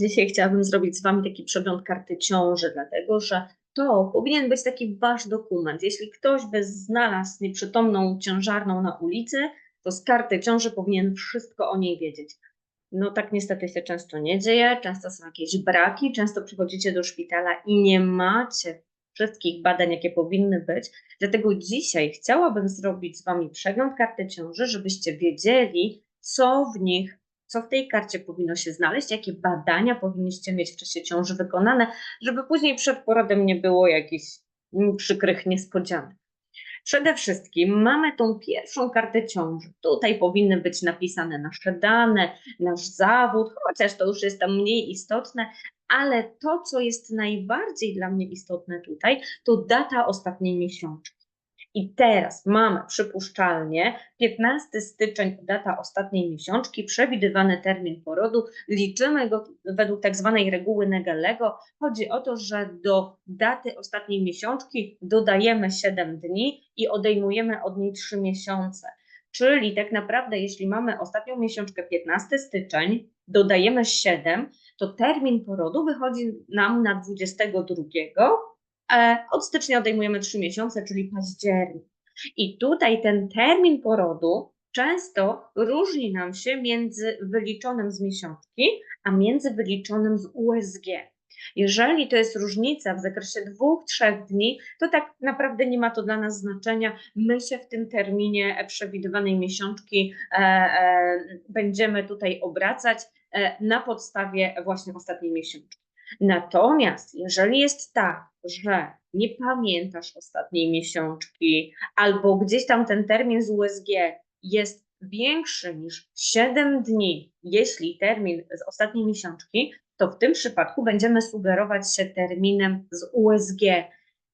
Dzisiaj chciałabym zrobić z Wami taki przegląd karty ciąży, dlatego że to powinien być taki Wasz dokument. Jeśli ktoś by znalazł nieprzytomną ciężarną na ulicy, to z karty ciąży powinien wszystko o niej wiedzieć. No tak niestety się często nie dzieje, często są jakieś braki, często przychodzicie do szpitala i nie macie wszystkich badań, jakie powinny być. Dlatego dzisiaj chciałabym zrobić z Wami przegląd karty ciąży, żebyście wiedzieli, co w nich, co w tej karcie powinno się znaleźć, jakie badania powinniście mieć w czasie ciąży wykonane, żeby później przed porodem nie było jakichś mm, przykrych niespodzianek. Przede wszystkim mamy tą pierwszą kartę ciąży. Tutaj powinny być napisane nasze dane, nasz zawód, chociaż to już jest tam mniej istotne, ale to, co jest najbardziej dla mnie istotne tutaj, to data ostatniej miesiączki. I teraz mamy przypuszczalnie 15 styczeń, data ostatniej miesiączki, przewidywany termin porodu. Liczymy go według tak zwanej reguły Negelego. Chodzi o to, że do daty ostatniej miesiączki dodajemy 7 dni i odejmujemy od niej 3 miesiące. Czyli tak naprawdę, jeśli mamy ostatnią miesiączkę 15 styczeń, dodajemy 7, to termin porodu wychodzi nam na 22. e, Od stycznia odejmujemy 3 miesiące, czyli październik. I tutaj ten termin porodu często różni nam się między wyliczonym z miesiączki, a między wyliczonym z USG. Jeżeli to jest różnica w zakresie dwóch, trzech dni, to tak naprawdę nie ma to dla nas znaczenia. My się w tym terminie przewidywanej miesiączki e, e, będziemy tutaj obracać e, na podstawie właśnie ostatniej miesiączki. Natomiast jeżeli jest tak, że nie pamiętasz ostatniej miesiączki, albo gdzieś tam ten termin z USG jest większy niż 7 dni, jeśli termin z ostatniej miesiączki, to w tym przypadku będziemy sugerować się terminem z USG.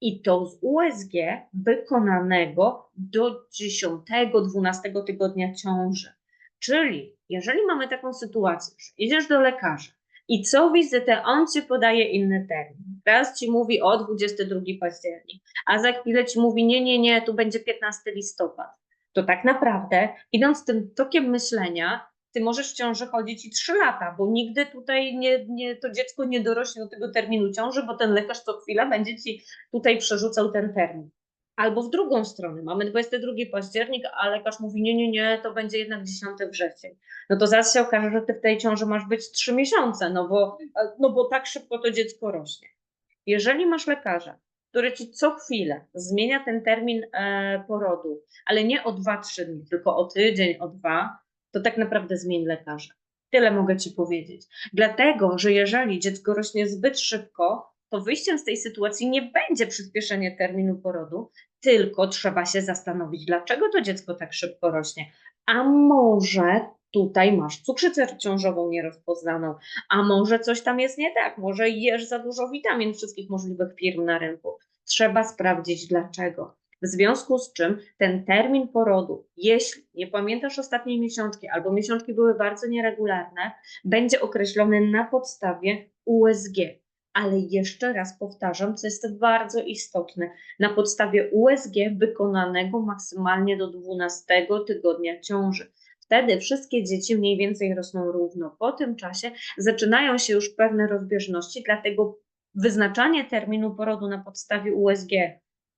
I to z USG wykonanego do 10-12 tygodnia ciąży. Czyli jeżeli mamy taką sytuację, że idziesz do lekarza i co wizytę on ci podaje inny termin. Raz ci mówi o 22 październik, a za chwilę ci mówi nie, nie, nie, tu będzie 15 listopad. To tak naprawdę, idąc tym tokiem myślenia, ty możesz w ciąży chodzić i 3 lata, bo nigdy tutaj nie, nie, to dziecko nie dorośnie do tego terminu ciąży, bo ten lekarz co chwila będzie ci tutaj przerzucał ten termin. Albo w drugą stronę, mamy 22 październik, a lekarz mówi, nie, nie, nie, to będzie jednak 10 wrzesień. No to zaraz się okaże, że ty w tej ciąży masz być 3 miesiące, no bo, no bo tak szybko to dziecko rośnie. Jeżeli masz lekarza, który ci co chwilę zmienia ten termin e, porodu, ale nie o 2-3 dni, tylko o tydzień, o dwa, to tak naprawdę zmień lekarza. Tyle mogę ci powiedzieć. Dlatego, że jeżeli dziecko rośnie zbyt szybko, to wyjściem z tej sytuacji nie będzie przyspieszenie terminu porodu, tylko trzeba się zastanowić, dlaczego to dziecko tak szybko rośnie. A może tutaj masz cukrzycę ciążową nierozpoznaną, a może coś tam jest nie tak, może jesz za dużo witamin wszystkich możliwych firm na rynku. Trzeba sprawdzić dlaczego. W związku z czym ten termin porodu, jeśli nie pamiętasz ostatniej miesiączki albo miesiączki były bardzo nieregularne, będzie określony na podstawie USG. Ale jeszcze raz powtarzam, co jest bardzo istotne, na podstawie USG wykonanego maksymalnie do 12 tygodnia ciąży. Wtedy wszystkie dzieci mniej więcej rosną równo. Po tym czasie zaczynają się już pewne rozbieżności, dlatego wyznaczanie terminu porodu na podstawie USG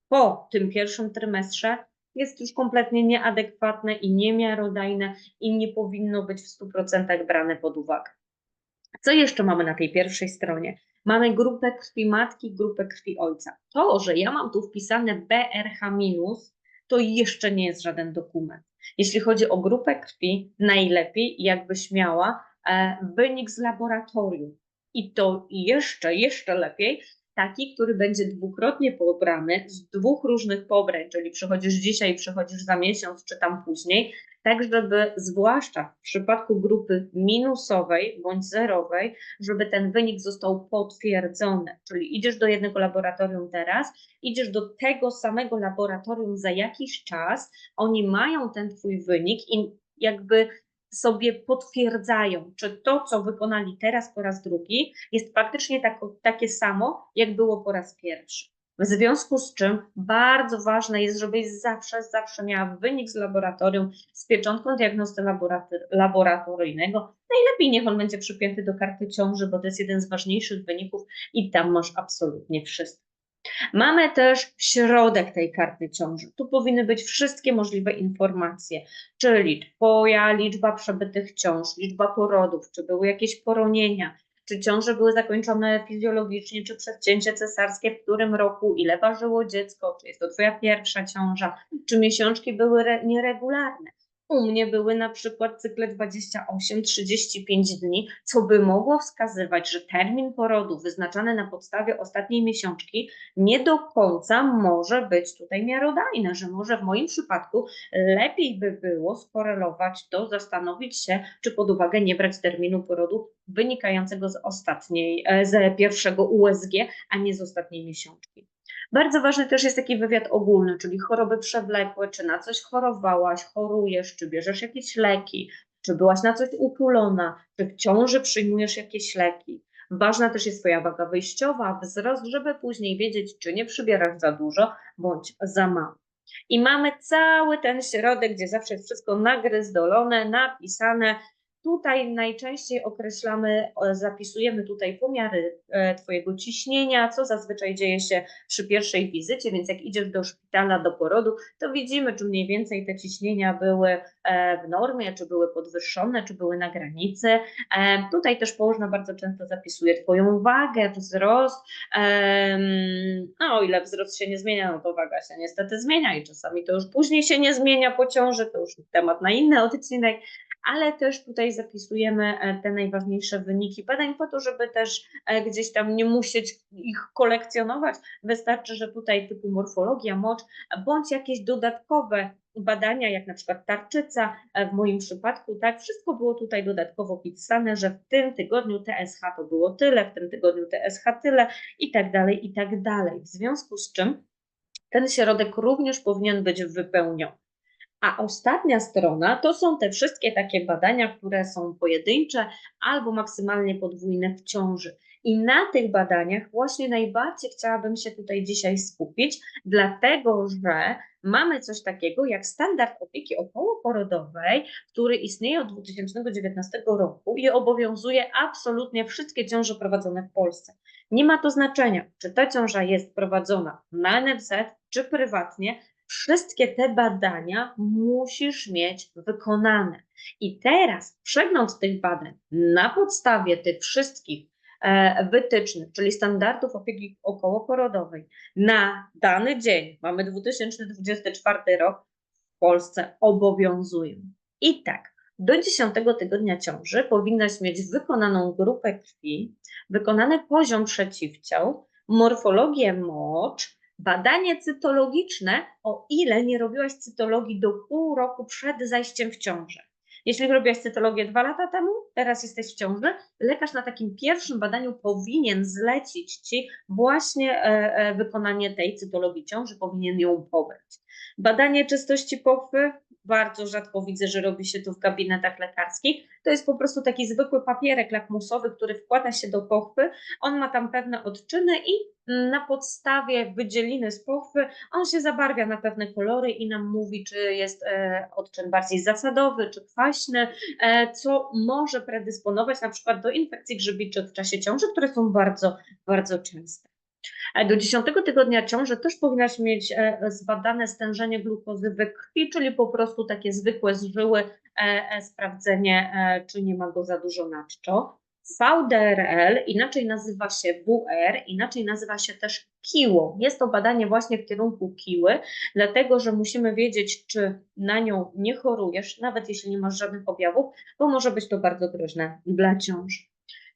po tym pierwszym trymestrze jest już kompletnie nieadekwatne i niemiarodajne i nie powinno być w 100% brane pod uwagę. Co jeszcze mamy na tej pierwszej stronie? Mamy grupę krwi matki, grupę krwi ojca. To, że ja mam tu wpisane BRH-, to jeszcze nie jest żaden dokument. Jeśli chodzi o grupę krwi, najlepiej, jakbyś miała e, wynik z laboratorium. I to jeszcze, jeszcze lepiej, taki, który będzie dwukrotnie pobrany z dwóch różnych pobrań, czyli przychodzisz dzisiaj, przychodzisz za miesiąc, czy tam później, tak żeby zwłaszcza w przypadku grupy minusowej bądź zerowej, żeby ten wynik został potwierdzony. Czyli idziesz do jednego laboratorium teraz, idziesz do tego samego laboratorium za jakiś czas, oni mają ten twój wynik i jakby sobie potwierdzają, czy to, co wykonali teraz po raz drugi, jest faktycznie tak, takie samo, jak było po raz pierwszy. W związku z czym bardzo ważne jest, żebyś zawsze, zawsze miała wynik z laboratorium z pieczątką diagnosty laborator- laboratoryjnego. Najlepiej niech on będzie przypięty do karty ciąży, bo to jest jeden z ważniejszych wyników i tam masz absolutnie wszystko. Mamy też środek tej karty ciąży. Tu powinny być wszystkie możliwe informacje, czyli Twoja liczba przebytych ciąż, liczba porodów, czy były jakieś poronienia, czy ciąże były zakończone fizjologicznie, czy przez cięcie cesarskie, w którym roku, ile ważyło dziecko, czy jest to Twoja pierwsza ciąża, czy miesiączki były re- nieregularne. U mnie były na przykład cykle 28-35 dni, co by mogło wskazywać, że termin porodu wyznaczany na podstawie ostatniej miesiączki nie do końca może być tutaj miarodajne, że może w moim przypadku lepiej by było skorelować to, zastanowić się, czy pod uwagę nie brać terminu porodu wynikającego z ostatniej, e, z pierwszego USG, a nie z ostatniej miesiączki. Bardzo ważny też jest taki wywiad ogólny, czyli choroby przewlekłe, czy na coś chorowałaś, chorujesz, czy bierzesz jakieś leki, czy byłaś na coś uczulona, czy w ciąży przyjmujesz jakieś leki. Ważna też jest Twoja waga wyjściowa, wzrost, żeby później wiedzieć, czy nie przybierasz za dużo bądź za mało. I mamy cały ten środek, gdzie zawsze jest wszystko nagryzdolone, napisane. Tutaj najczęściej określamy, zapisujemy tutaj pomiary e, Twojego ciśnienia, co zazwyczaj dzieje się przy pierwszej wizycie, więc jak idziesz do szpitala do porodu, to widzimy, czy mniej więcej te ciśnienia były e, w normie, czy były podwyższone, czy były na granicy. E, Tutaj też położna bardzo często zapisuje Twoją wagę, wzrost. Em, No, o ile wzrost się nie zmienia, no to waga się niestety zmienia i czasami to już później się nie zmienia po ciąży, to już temat na inny odcinek, ale też tutaj zapisujemy e, te najważniejsze wyniki badań po to, żeby też e, gdzieś tam nie musieć ich kolekcjonować. Wystarczy, że tutaj typu morfologia, mocz, bądź jakieś dodatkowe badania, jak na przykład tarczyca, e, w moim przypadku, tak, wszystko było tutaj dodatkowo pisane, że w tym tygodniu TSH to było tyle, w tym tygodniu TSH tyle i tak dalej, i tak dalej. W związku z czym ten środek również powinien być wypełniony. A ostatnia strona to są te wszystkie takie badania, które są pojedyncze albo maksymalnie podwójne w ciąży. I na tych badaniach właśnie najbardziej chciałabym się tutaj dzisiaj skupić, dlatego że mamy coś takiego jak standard opieki okołoporodowej, który istnieje od 2019 roku i obowiązuje absolutnie wszystkie ciąże prowadzone w Polsce. Nie ma to znaczenia, czy ta ciąża jest prowadzona na NFZ, czy prywatnie, wszystkie te badania musisz mieć wykonane. I teraz przegląd tych badań na podstawie tych wszystkich e, wytycznych, czyli standardów opieki okołoporodowej na dany dzień, mamy 2024 rok, w Polsce obowiązują. I tak, do 10 tygodnia ciąży powinnaś mieć wykonaną grupę krwi, wykonany poziom przeciwciał, morfologię mocz, badanie cytologiczne, o ile nie robiłaś cytologii do pół roku przed zajściem w ciążę. Jeśli robiłaś cytologię dwa lata temu, teraz jesteś w ciąży, lekarz na takim pierwszym badaniu powinien zlecić Ci właśnie e, e, wykonanie tej cytologii ciąży, powinien ją pobrać. Badanie czystości pochwy, bardzo rzadko widzę, że robi się to w gabinetach lekarskich. To jest po prostu taki zwykły papierek lakmusowy, który wkłada się do pochwy. On ma tam pewne odczyny i na podstawie wydzieliny z pochwy on się zabarwia na pewne kolory i nam mówi, czy jest e, odczyn bardziej zasadowy, czy kwaśny, e, co może predysponować na przykład do infekcji grzybiczych w czasie ciąży, które są bardzo, bardzo częste. E, Do 10 tygodnia ciąży też powinnaś mieć e, zbadane stężenie glukozy we krwi, czyli po prostu takie zwykłe zżyły, e, sprawdzenie, czy nie ma go za dużo na czczo. VDRL, inaczej nazywa się WR, inaczej nazywa się też kiło. Jest to badanie właśnie w kierunku kiły, dlatego że musimy wiedzieć, czy na nią nie chorujesz, nawet jeśli nie masz żadnych objawów, bo może być to bardzo groźne dla ciąży.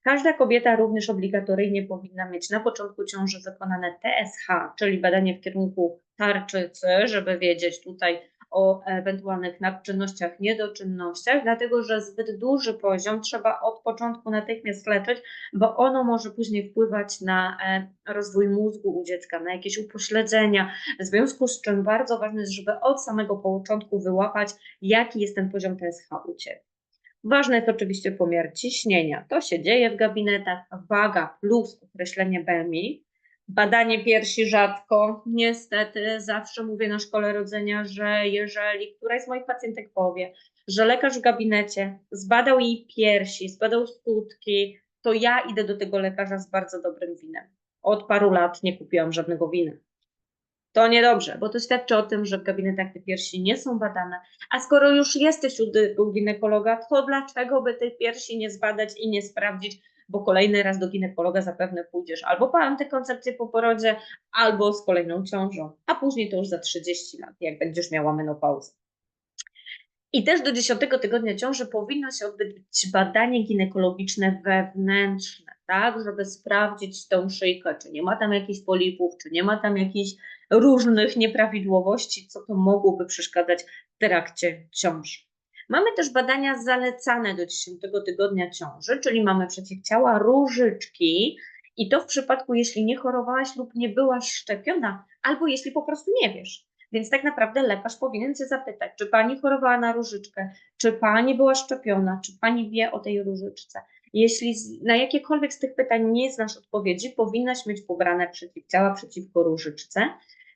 Każda kobieta również obligatoryjnie powinna mieć na początku ciąży wykonane TSH, czyli badanie w kierunku tarczycy, żeby wiedzieć tutaj o ewentualnych nadczynnościach, niedoczynnościach, dlatego że zbyt duży poziom trzeba od początku natychmiast leczyć, bo ono może później wpływać na e, rozwój mózgu u dziecka, na jakieś upośledzenia, w związku z czym bardzo ważne jest, żeby od samego początku wyłapać, jaki jest ten poziom TSH u Ciebie. Ważny jest oczywiście pomiar ciśnienia. To się dzieje w gabinetach. Waga plus określenie BMI. Badanie piersi rzadko. Niestety zawsze mówię na szkole rodzenia, że jeżeli któraś z moich pacjentek powie, że lekarz w gabinecie zbadał jej piersi, zbadał skutki, to ja idę do tego lekarza z bardzo dobrym winem. Od paru lat nie kupiłam żadnego wina. To niedobrze, bo to świadczy o tym, że w gabinetach te piersi nie są badane. A skoro już jesteś u, ginekologa, to dlaczego by tych piersi nie zbadać i nie sprawdzić, bo kolejny raz do ginekologa zapewne pójdziesz albo po antykoncepcję po porodzie, albo z kolejną ciążą, a później to już za 30 lat, jak będziesz miała menopauzę. I też do 10 tygodnia ciąży powinno się odbyć badanie ginekologiczne wewnętrzne, tak, żeby sprawdzić tą szyjkę, czy nie ma tam jakichś polipów, czy nie ma tam jakichś różnych nieprawidłowości, co to mogłoby przeszkadzać w trakcie ciąży. Mamy też badania zalecane do 10 tygodnia ciąży, czyli mamy przeciwciała różyczki i to w przypadku, jeśli nie chorowałaś lub nie byłaś szczepiona, albo jeśli po prostu nie wiesz. Więc tak naprawdę lekarz powinien cię zapytać, czy pani chorowała na różyczkę, czy pani była szczepiona, czy pani wie o tej różyczce. Jeśli na jakiekolwiek z tych pytań nie znasz odpowiedzi, powinnaś mieć pobrane przeciwciała przeciwko różyczce.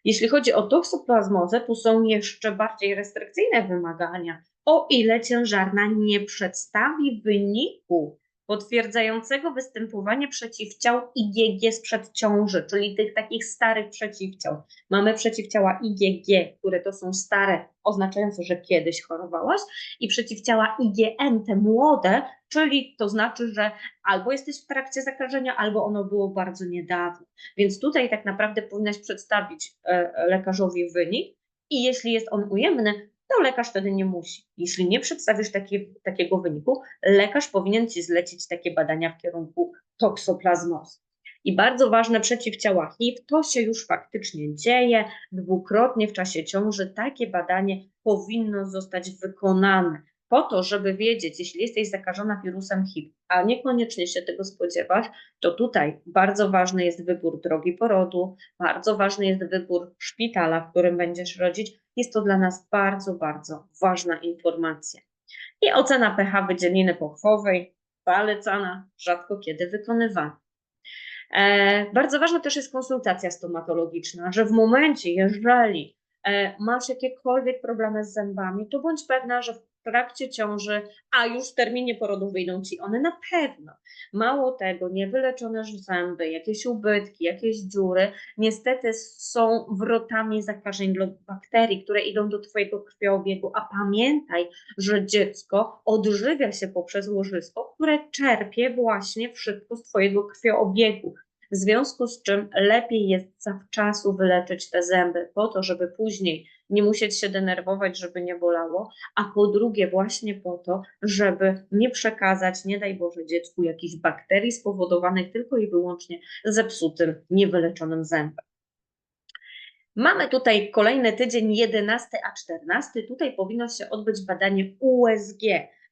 Jeśli chodzi o toksoplazmozę, tu są jeszcze bardziej restrykcyjne wymagania. O ile ciężarna nie przedstawi wyniku potwierdzającego występowanie przeciwciał IgG sprzed ciąży, czyli tych takich starych przeciwciał. Mamy przeciwciała IgG, które to są stare, oznaczające, że kiedyś chorowałaś, i przeciwciała IgM, te młode, czyli to znaczy, że albo jesteś w trakcie zakażenia, albo ono było bardzo niedawno. Więc tutaj tak naprawdę powinnaś przedstawić e, lekarzowi wynik i jeśli jest on ujemny, to lekarz wtedy nie musi. Jeśli nie przedstawisz taki, takiego wyniku, lekarz powinien ci zlecić takie badania w kierunku toksoplazmozy. I bardzo ważne przeciwciała HIV, to się już faktycznie dzieje. Dwukrotnie w czasie ciąży takie badanie powinno zostać wykonane po to, żeby wiedzieć, jeśli jesteś zakażona wirusem HIV, a niekoniecznie się tego spodziewasz, to tutaj bardzo ważny jest wybór drogi porodu, bardzo ważny jest wybór szpitala, w którym będziesz rodzić. Jest to dla nas bardzo, bardzo ważna informacja. I ocena pH wydzieliny pochwowej, polecana, rzadko kiedy wykonywana. E, bardzo ważna też jest konsultacja stomatologiczna, że w momencie, jeżeli e, masz jakiekolwiek problemy z zębami, to bądź pewna, że w trakcie ciąży, a już w terminie porodu wyjdą ci one na pewno. Mało tego, niewyleczone zęby, jakieś ubytki, jakieś dziury, niestety są wrotami zakażeń lub bakterii, które idą do Twojego krwiobiegu. A pamiętaj, że dziecko odżywia się poprzez łożysko, które czerpie właśnie wszystko z Twojego krwiobiegu. W związku z czym lepiej jest zawczasu wyleczyć te zęby, po to, żeby później nie musieć się denerwować, żeby nie bolało, a po drugie właśnie po to, żeby nie przekazać, nie daj Boże, dziecku jakichś bakterii spowodowanych tylko i wyłącznie zepsutym, niewyleczonym zębem. Mamy tutaj kolejny tydzień, 11 a 14. Tutaj powinno się odbyć badanie USG.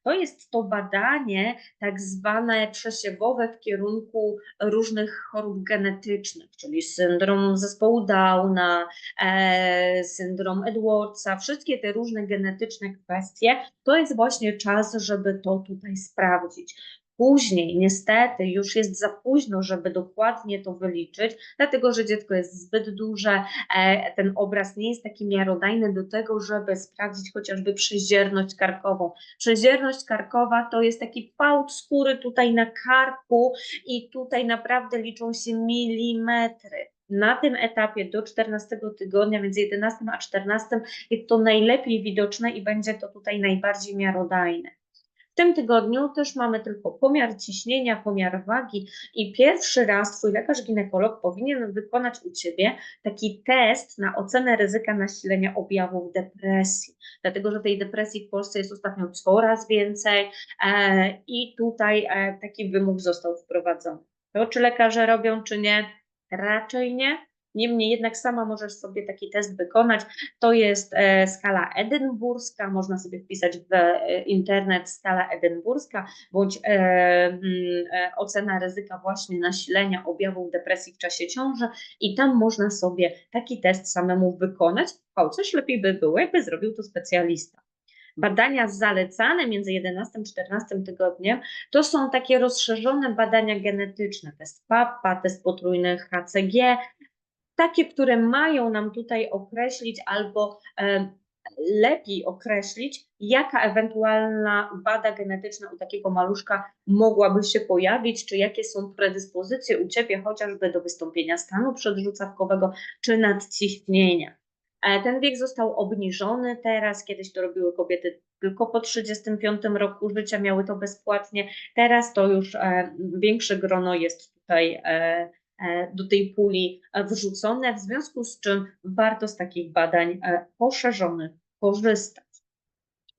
To jest to badanie tak zwane przesiewowe w kierunku różnych chorób genetycznych, czyli syndrom zespołu Downa, e, syndrom Edwardsa, wszystkie te różne genetyczne kwestie. To jest właśnie czas, żeby to tutaj sprawdzić. Później, niestety, już jest za późno, żeby dokładnie to wyliczyć, dlatego że dziecko jest zbyt duże, e, ten obraz nie jest taki miarodajny do tego, żeby sprawdzić chociażby przezierność karkową. Przezierność karkowa to jest taki fałd skóry tutaj na karku i tutaj naprawdę liczą się milimetry. Na tym etapie do 14 tygodnia, między 11 a 14 jest to najlepiej widoczne i będzie to tutaj najbardziej miarodajne. W tym tygodniu też mamy tylko pomiar ciśnienia, pomiar wagi i pierwszy raz Twój lekarz ginekolog powinien wykonać u Ciebie taki test na ocenę ryzyka nasilenia objawów depresji, dlatego że tej depresji w Polsce jest ostatnio coraz więcej e, i tutaj e, taki wymóg został wprowadzony. To czy lekarze robią, czy nie? Raczej nie. Niemniej jednak sama możesz sobie taki test wykonać. To jest e, skala edynburska, można sobie wpisać w e, internet skala edynburska bądź e, mm, ocena ryzyka właśnie nasilenia objawów depresji w czasie ciąży i tam można sobie taki test samemu wykonać, chociaż lepiej by było, jakby zrobił to specjalista. Badania zalecane między 11 a 14 tygodniem to są takie rozszerzone badania genetyczne, test PAPA, test potrójny HCG, takie, które mają nam tutaj określić albo e, lepiej określić, jaka ewentualna wada genetyczna u takiego maluszka mogłaby się pojawić, czy jakie są predyspozycje u ciebie chociażby do wystąpienia stanu przedrzucawkowego czy nadciśnienia. E, ten wiek został obniżony teraz, kiedyś to robiły kobiety tylko po 35 roku życia, miały to bezpłatnie. Teraz to już e, większe grono jest tutaj do tej puli wrzucone, w związku z czym warto z takich badań poszerzonych korzystać.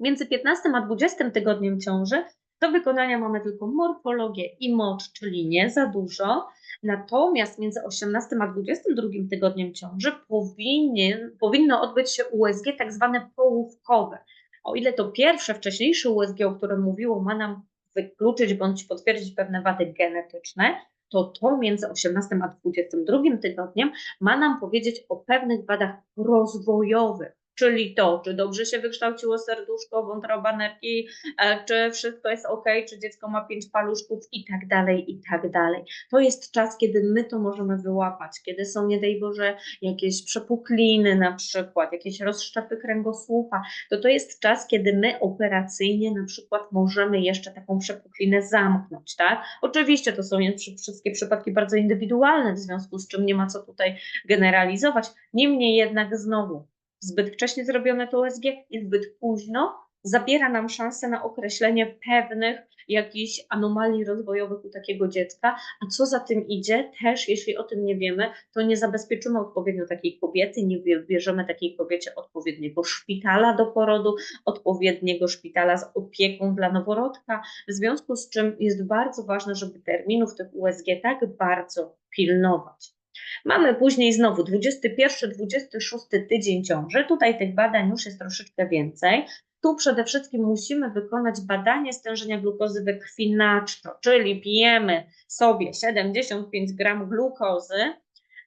Między 15 a 20 tygodniem ciąży do wykonania mamy tylko morfologię i mocz, czyli nie za dużo. Natomiast między 18 a 22 tygodniem ciąży powinien, powinno odbyć się USG tak zwane połówkowe. O ile to pierwsze, wcześniejsze USG, o którym mówiło, ma nam wykluczyć bądź potwierdzić pewne wady genetyczne, to to między 18 a 22 tygodniem ma nam powiedzieć o pewnych wadach rozwojowych czyli to, czy dobrze się wykształciło serduszko, wątroba nerki, e, czy wszystko jest ok, czy dziecko ma pięć paluszków i tak dalej, i tak dalej. To jest czas, kiedy my to możemy wyłapać, kiedy są, nie daj Boże, jakieś przepukliny na przykład, jakieś rozszczepy kręgosłupa, to to jest czas, kiedy my operacyjnie na przykład możemy jeszcze taką przepuklinę zamknąć, tak? Oczywiście to są wszystkie przypadki bardzo indywidualne, w związku z czym nie ma co tutaj generalizować, niemniej jednak znowu, zbyt wcześnie zrobione to USG i zbyt późno zabiera nam szansę na określenie pewnych jakichś anomalii rozwojowych u takiego dziecka, a co za tym idzie, też jeśli o tym nie wiemy, to nie zabezpieczymy odpowiednio takiej kobiety, nie wybierzemy takiej kobiecie odpowiedniego szpitala do porodu, odpowiedniego szpitala z opieką dla noworodka, w związku z czym jest bardzo ważne, żeby terminów tych USG tak bardzo pilnować. Mamy później znowu 21-26 tydzień ciąży. Tutaj tych badań już jest troszeczkę więcej. Tu przede wszystkim musimy wykonać badanie stężenia glukozy we krwi na czczo, czyli pijemy sobie 75 gram glukozy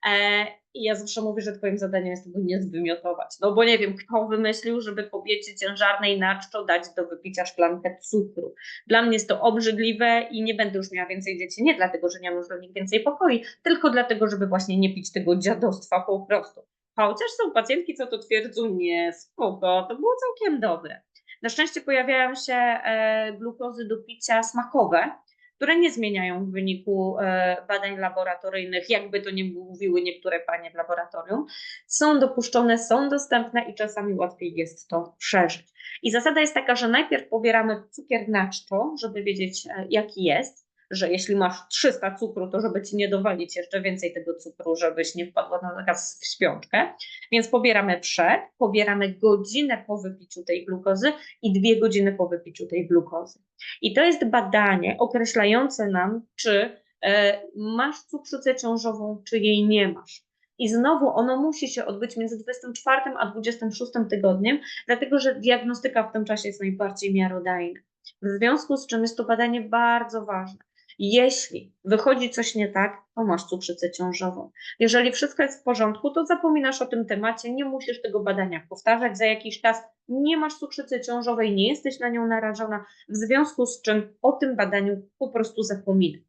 e, i ja zawsze mówię, że twoim zadaniem jest tego nie zwymiotować. No bo nie wiem, kto wymyślił, żeby kobiecie ciężarnej na czczo dać do wypicia szklankę cukru. Dla mnie jest to obrzydliwe i nie będę już miała więcej dzieci. Nie dlatego, że nie mam już do nich więcej pokoi, tylko dlatego, żeby właśnie nie pić tego dziadostwa po prostu. Chociaż są pacjentki, co to twierdzą, nie, spoko, to było całkiem dobre. Na szczęście pojawiają się e, glukozy do picia smakowe, które nie zmieniają w wyniku e, badań laboratoryjnych, jakby to nie mówiły niektóre panie w laboratorium, są dopuszczone, są dostępne i czasami łatwiej jest to przeżyć. I zasada jest taka, że najpierw pobieramy cukier na czczo, żeby wiedzieć e, jaki jest, że jeśli masz 300 cukru, to żeby ci nie dowalić jeszcze więcej tego cukru, żebyś nie wpadła na zakaz w śpiączkę. Więc pobieramy przed, pobieramy godzinę po wypiciu tej glukozy i dwie godziny po wypiciu tej glukozy. I to jest badanie określające nam, czy e, masz cukrzycę ciążową, czy jej nie masz. I znowu ono musi się odbyć między 24 a 26 tygodniem, dlatego że diagnostyka w tym czasie jest najbardziej miarodajna. W związku z czym jest to badanie bardzo ważne. Jeśli wychodzi coś nie tak, to masz cukrzycę ciążową. Jeżeli wszystko jest w porządku, to zapominasz o tym temacie, nie musisz tego badania powtarzać za jakiś czas, nie masz cukrzycy ciążowej, nie jesteś na nią narażona, w związku z czym o tym badaniu po prostu zapominaj.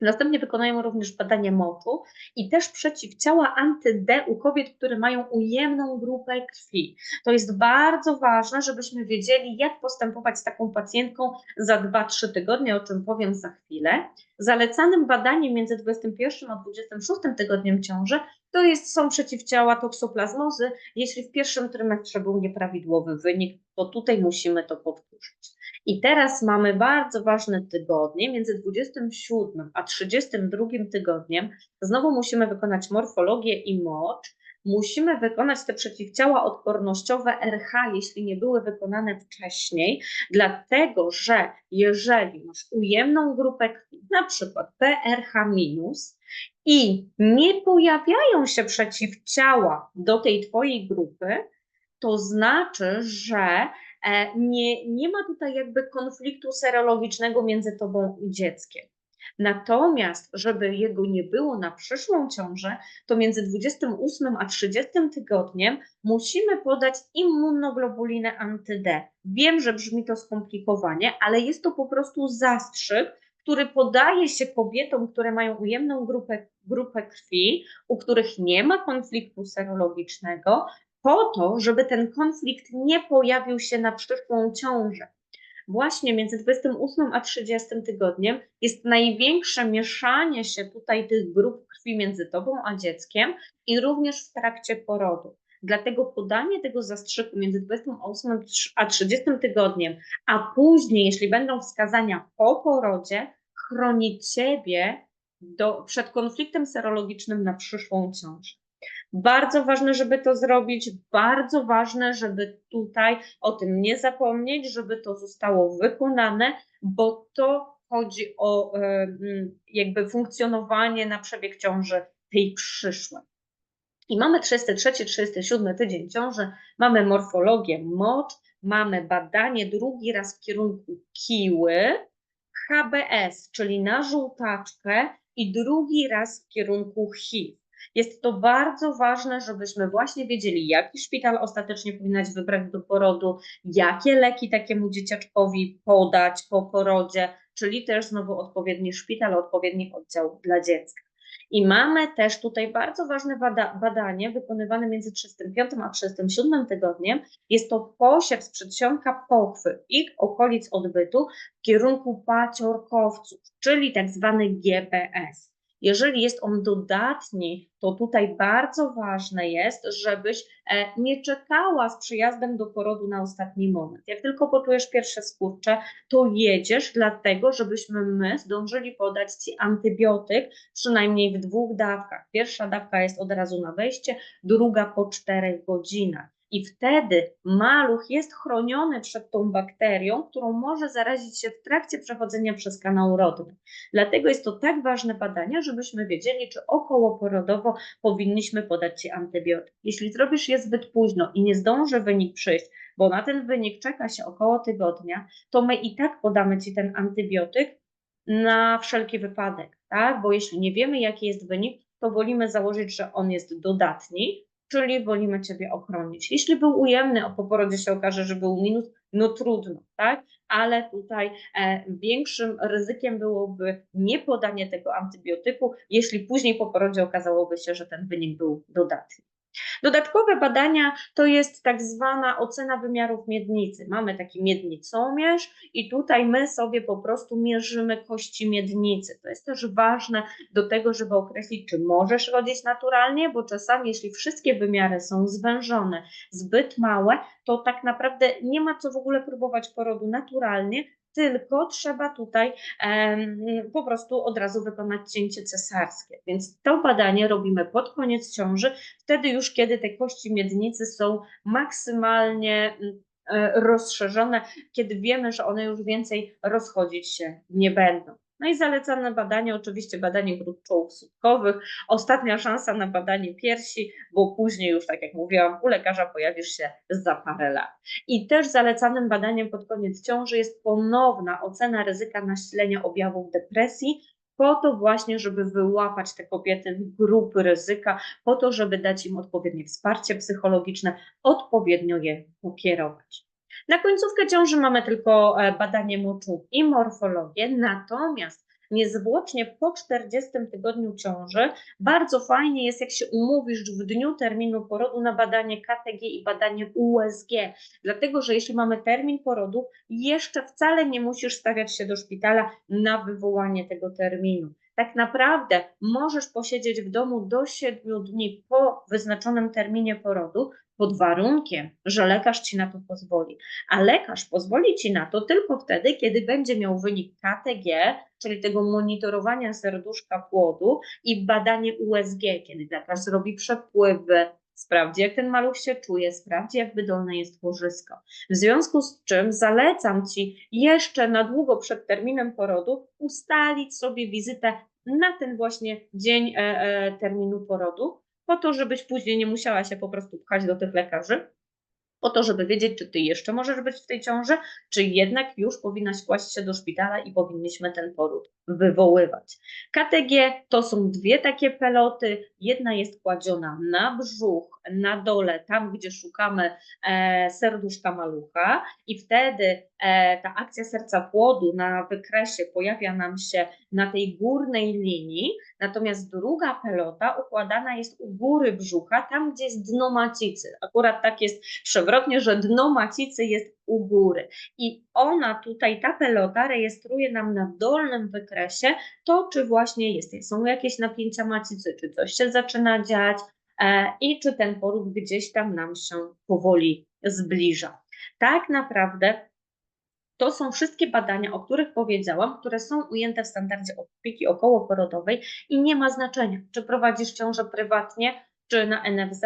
Następnie wykonujemy również badanie moczu i też przeciwciała anty-D u kobiet, które mają ujemną grupę krwi. To jest bardzo ważne, żebyśmy wiedzieli, jak postępować z taką pacjentką za 2-3 tygodnie, o czym powiem za chwilę. Zalecanym badaniem między 21 a 26 tygodniem ciąży to jest, są przeciwciała toksoplazmozy. Jeśli w pierwszym trymestrze był nieprawidłowy wynik, to tutaj musimy to powtórzyć. I teraz mamy bardzo ważne tygodnie, między 27 a 32 tygodniem. Znowu musimy wykonać morfologię i mocz. Musimy wykonać te przeciwciała odpornościowe RH, jeśli nie były wykonane wcześniej, dlatego że jeżeli masz ujemną grupę krwi, na przykład PRH- i nie pojawiają się przeciwciała do tej twojej grupy, to znaczy, że nie, nie ma tutaj jakby konfliktu serologicznego między tobą i dzieckiem. Natomiast, żeby jego nie było na przyszłą ciążę, to między 28 a 30 tygodniem musimy podać immunoglobulinę anty-D. Wiem, że brzmi to skomplikowanie, ale jest to po prostu zastrzyk, który podaje się kobietom, które mają ujemną grupę, grupę krwi, u których nie ma konfliktu serologicznego, po to, żeby ten konflikt nie pojawił się na przyszłą ciążę właśnie między 28 a 30 tygodniem jest największe mieszanie się tutaj tych grup krwi między tobą a dzieckiem i również w trakcie porodu. Dlatego podanie tego zastrzyku między 28 a 30 tygodniem, a później, jeśli będą wskazania po porodzie, chroni ciebie do, przed konfliktem serologicznym na przyszłą ciążę. Bardzo ważne, żeby to zrobić, bardzo ważne, żeby tutaj o tym nie zapomnieć, żeby to zostało wykonane, bo to chodzi o jakby funkcjonowanie na przebieg ciąży tej przyszłej. I mamy 33-37 tydzień ciąży, mamy morfologię mocz, mamy badanie drugi raz w kierunku kiły, HBS, czyli na żółtaczkę i drugi raz w kierunku HIV. Jest to bardzo ważne, żebyśmy właśnie wiedzieli, jaki szpital ostatecznie powinnaś wybrać do porodu, jakie leki takiemu dzieciaczkowi podać po porodzie, czyli też znowu odpowiedni szpital, odpowiedni oddział dla dziecka. I mamy też tutaj bardzo ważne bada badanie wykonywane między 35 a 37 tygodniem. Jest to posiew z przedsionka pochwy i okolic odbytu w kierunku paciorkowców, czyli tak zwany GPS. Jeżeli jest on dodatni, to tutaj bardzo ważne jest, żebyś e, nie czekała z przyjazdem do porodu na ostatni moment. Jak tylko poczujesz pierwsze skurcze, to jedziesz, dlatego żebyśmy my zdążyli podać ci antybiotyk przynajmniej w dwóch dawkach. Pierwsza dawka jest od razu na wejście, druga po czterech godzinach. I wtedy maluch jest chroniony przed tą bakterią, którą może zarazić się w trakcie przechodzenia przez kanał rodny. Dlatego jest to tak ważne badanie, żebyśmy wiedzieli, czy okołoporodowo powinniśmy podać Ci antybiotyk. Jeśli zrobisz je zbyt późno i nie zdąży wynik przyjść, bo na ten wynik czeka się około tygodnia, to my i tak podamy Ci ten antybiotyk na wszelki wypadek, tak? Bo jeśli nie wiemy, jaki jest wynik, to wolimy założyć, że on jest dodatni, czyli wolimy Ciebie ochronić. Jeśli był ujemny, a po porodzie się okaże, że był minus, no trudno, tak? Ale tutaj e, większym ryzykiem byłoby nie podanie tego antybiotyku, jeśli później po porodzie okazałoby się, że ten wynik był dodatni. Dodatkowe badania to jest tak zwana ocena wymiarów miednicy. Mamy taki miednicomierz i tutaj my sobie po prostu mierzymy kości miednicy. To jest też ważne do tego, żeby określić, czy możesz rodzić naturalnie, bo czasami jeśli wszystkie wymiary są zwężone, zbyt małe, to tak naprawdę nie ma co w ogóle próbować porodu naturalnie, tylko trzeba tutaj po prostu od razu wykonać cięcie cesarskie. Więc to badanie robimy pod koniec ciąży, wtedy już kiedy te kości miednicy są maksymalnie mm, e, rozszerzone, kiedy wiemy, że one już więcej rozchodzić się nie będą. No i zalecane badanie, oczywiście badanie grup czołów sutkowych, ostatnia szansa na badanie piersi, bo później już, tak jak mówiłam, u lekarza pojawisz się za parę lat. I też zalecanym badaniem pod koniec ciąży jest ponowna ocena ryzyka nasilenia objawów depresji, po to właśnie, żeby wyłapać te kobiety w grupy ryzyka, po to, żeby dać im odpowiednie wsparcie psychologiczne, odpowiednio je pokierować. Na końcówkę ciąży mamy tylko e, badanie moczu i morfologię, natomiast niezwłocznie po 40 tygodniu ciąży bardzo fajnie jest, jak się umówisz w dniu terminu porodu na badanie KTG i badanie USG, dlatego że jeśli mamy termin porodu, jeszcze wcale nie musisz stawiać się do szpitala na wywołanie tego terminu. Tak naprawdę możesz posiedzieć w domu do 7 dni po wyznaczonym terminie porodu, pod warunkiem, że lekarz ci na to pozwoli. A lekarz pozwoli ci na to tylko wtedy, kiedy będzie miał wynik KTG, czyli tego monitorowania serduszka płodu i badanie USG, kiedy lekarz zrobi przepływy, sprawdzi, jak ten maluch się czuje, sprawdzi, jak wydolne jest łożysko. W związku z czym zalecam Ci jeszcze na długo przed terminem porodu ustalić sobie wizytę na ten właśnie dzień e, e, terminu porodu, po to, żebyś później nie musiała się po prostu pchać do tych lekarzy, po to, żeby wiedzieć, czy ty jeszcze możesz być w tej ciąży, czy jednak już powinnaś kłaść się do szpitala i powinniśmy ten poród wywoływać. KTG to są dwie takie peloty. Jedna jest kładziona na brzuch, na dole, tam gdzie szukamy e, serduszka malucha, i wtedy e, ta akcja serca płodu na wykresie pojawia nam się na tej górnej linii, natomiast druga pelota układana jest u góry brzucha, tam gdzie jest dno macicy. Akurat tak jest przewrotnie, że dno macicy jest u góry. I ona tutaj, ta pelota rejestruje nam na dolnym wykresie to, czy właśnie jest, są jakieś napięcia macicy, czy coś się zaczyna dziać e, i czy ten poród gdzieś tam nam się powoli zbliża. Tak naprawdę to są wszystkie badania, o których powiedziałam, które są ujęte w standardzie opieki okołoporodowej i nie ma znaczenia, czy prowadzisz ciążę prywatnie, czy na NFZ.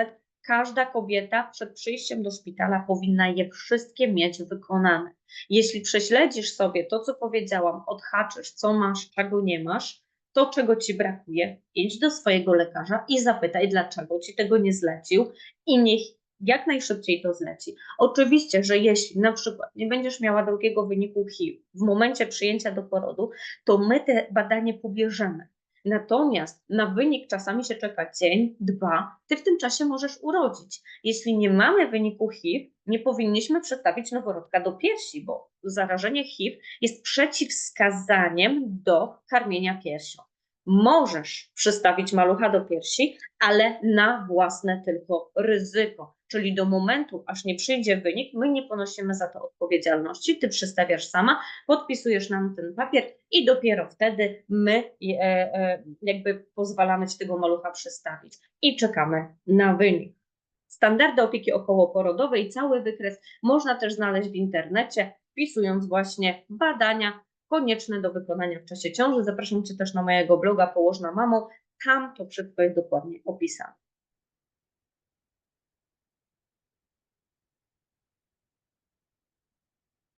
Każda kobieta przed przyjściem do szpitala powinna je wszystkie mieć wykonane. Jeśli prześledzisz sobie to, co powiedziałam, odhaczysz, co masz, czego nie masz, to czego ci brakuje, idź do swojego lekarza i zapytaj, dlaczego ci tego nie zlecił i niech jak najszybciej to zleci. Oczywiście, że jeśli na przykład nie będziesz miała drugiego wyniku HIV w momencie przyjęcia do porodu, to my te badanie pobierzemy. Natomiast na wynik czasami się czeka dzień, dwa, ty w tym czasie możesz urodzić. Jeśli nie mamy wyniku HIV, nie powinniśmy przestawić noworodka do piersi, bo zarażenie HIV jest przeciwwskazaniem do karmienia piersią. Możesz przystawić malucha do piersi, ale na własne tylko ryzyko. Czyli do momentu, aż nie przyjdzie wynik, my nie ponosimy za to odpowiedzialności. Ty przystawiasz sama, podpisujesz nam ten papier i dopiero wtedy my e, e, jakby pozwalamy ci tego malucha przystawić i czekamy na wynik. Standardy opieki okołoporodowej, cały wykres można też znaleźć w internecie, wpisując właśnie badania konieczne do wykonania w czasie ciąży. Zapraszam Cię też na mojego bloga Położna Mamo, tam to wszystko jest dokładnie opisane.